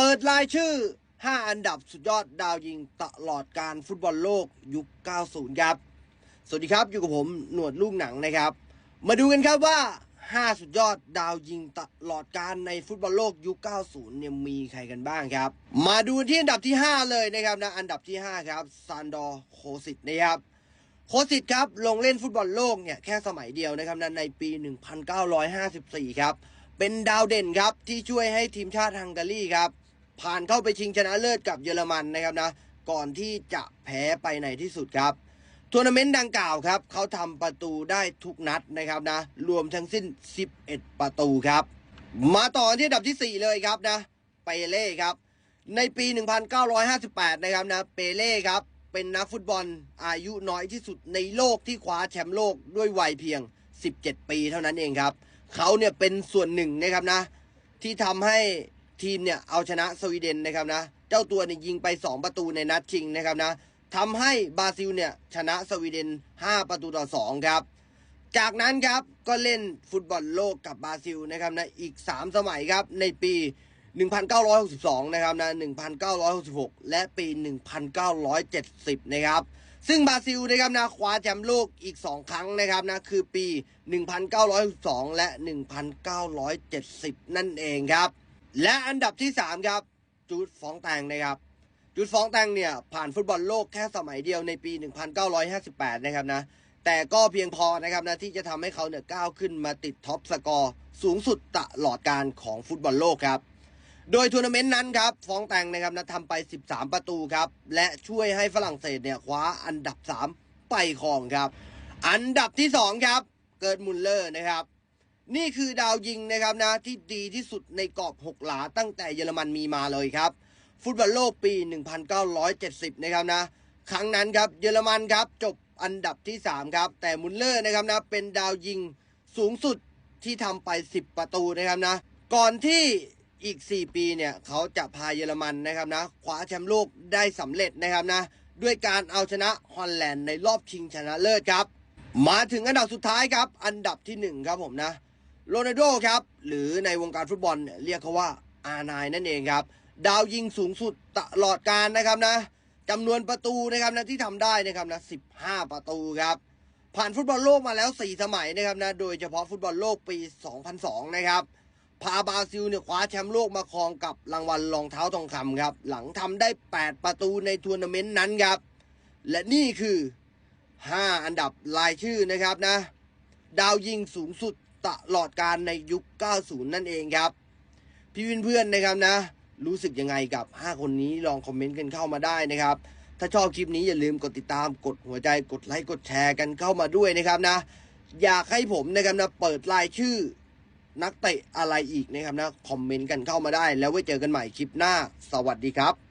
ปิดรายชื่อ 5 อันดับสุดยอดดาวยิงตลอดการฟุตบอลโลกยุค 90 ครับ สวัสดีครับ อยู่กับผมหนวดลูกหนังนะครับ มาดูกันครับว่า 5 สุดยอดดาวยิงตลอดการในฟุตบอลโลกยุค 90 เนี่ยมีใครกันบ้างครับ มาดูที่อันดับที่ 5 เลยนะครับนะอันดับที่ 5 ครับซานดอร์โคสิตนะครับโคสิตครับลงเล่นฟุตบอลโลกเนี่ยแค่สมัยเดียวนะครับนะในปี 1954 ครับ เป็นดาวเด่นครับที่ช่วยให้ทีมชาติฮังการีครับ ผ่านเข้าไปชิงชนะเลิศกับเยอรมันนะครับนะ ก่อนที่จะแพ้ไปในที่สุดครับทัวร์นาเมนต์ดังกล่าวครับเขาทำประตูได้ทุกนัดนะครับนะ รวมทั้งสิ้น 11 ประตูครับ มาต่อที่อันดับทีสี่ 4 เลยครับนะ เปเล่ครับ ในปี 1958 นะครับนะ เปเล่ครับ เป็นนักฟุตบอลอายุน้อยที่สุดในโลกที่คว้าแชมป์โลกด้วยวัยเพียง 17 ปีเท่านั้นเองครับ เขาเนี่ยเป็นส่วนหนึ่งนะครับนะ ที่ทำให้ ทีมเนี่ยเอาชนะสวีเดนนะครับนะ เจ้าตัวเนี่ยยิงไป 2 ประตูในนัดชิงนะครับนะทำให้บราซิลเนี่ยชนะสวีเดน 5 ประตูต่อ 2 ครับ จากนั้นครับก็เล่นฟุตบอลโลกกับบราซิลนะครับนะอีก 3 สมัยครับในปี 1962 นะครับนะ 1966 และปี 1970 นะครับซึ่งบราซิลนะครับนะคว้าแชมป์โลกอีก 2 ครั้งนะครับนะคือปี 1962 และ 1970 นั่นเองครับ และอันดับที่ 3 ครับ จูดฟองแตงนะครับ จูดฟองแตงเนี่ยผ่านฟุตบอลโลกแค่สมัยเดียวในปี 1958 นะครับนะ แต่ก็เพียงพอนะครับนะที่จะทำให้เขาเนี่ยก้าวขึ้นมาติดท็อปสกอร์สูงสุดตลอดการของฟุตบอลโลกครับ โดยทัวร์นาเมนต์นั้นครับ ฟองแตงนะครับนะทำไป 13 ประตูครับ และช่วยให้ฝรั่งเศสเนี่ยคว้าอันดับ 3 ไปครองครับ อันดับที่ 2 ครับ เกิดมุลเลอร์นะครับ นี่คือดาวยิงนะครับนะที่ดีที่สุดในกรอบ6หลาตั้งแต่เยอรมันมีมาเลยครับ ฟุตบอลโลกปี 1970 นะครับนะ ครั้งนั้นครับเยอรมันครับจบอันดับที่ 3 ครับ แต่มุลเลอร์นะครับนะเป็นดาวยิงสูงสุดที่ทำไป 10 ประตูนะครับนะ ก่อนที่อีก 4 ปีเนี่ยเขาจะพาเยอรมันนะครับนะคว้าแชมป์โลกได้สำเร็จนะครับนะ ด้วยการเอาชนะฮอลแลนด์ในรอบชิงชนะเลิศครับ มาถึงอันดับสุดท้ายครับ อันดับที่ 1 ครับผมนะ โรนัลโดครับ หรือในวงการฟุตบอลเนี่ยเรียกเขาว่าอานายนั่นเองครับ ดาวยิงสูงสุดตลอดการนะครับนะจำนวนประตูนะครับนะที่ทำได้นะครับนะ15 ประตูครับ ผ่านฟุตบอลโลกมาแล้ว 4 สมัยนะครับนะโดยเฉพาะฟุตบอลโลกปี 2002 นะครับพาบราซิลเนี่ยคว้าแชมป์โลกมาครองกับรางวัลรองเท้าทองคำครับ หลังทำได้ 8 ประตูในทัวร์นาเมนต์นั้นครับ และนี่คือ 5 อันดับรายชื่อนะครับนะ ดาวยิงสูงสุด ตลอดการในยุค 90 นั่นเองครับ พี่เพื่อนๆนะครับนะ รู้สึกยังไงกับ 5 คนนี้ลองคอมเมนต์กันเข้ามาได้นะครับ ถ้าชอบคลิปนี้อย่าลืมกดติดตามกดหัวใจกดไลค์กดแชร์กันเข้ามาด้วยนะครับนะ อยากให้ผมนะครับนะเปิดรายชื่อนักเตะอะไรอีกนะครับนะคอมเมนต์กันเข้ามาได้ แล้วไว้เจอกันใหม่คลิปหน้า สวัสดีครับ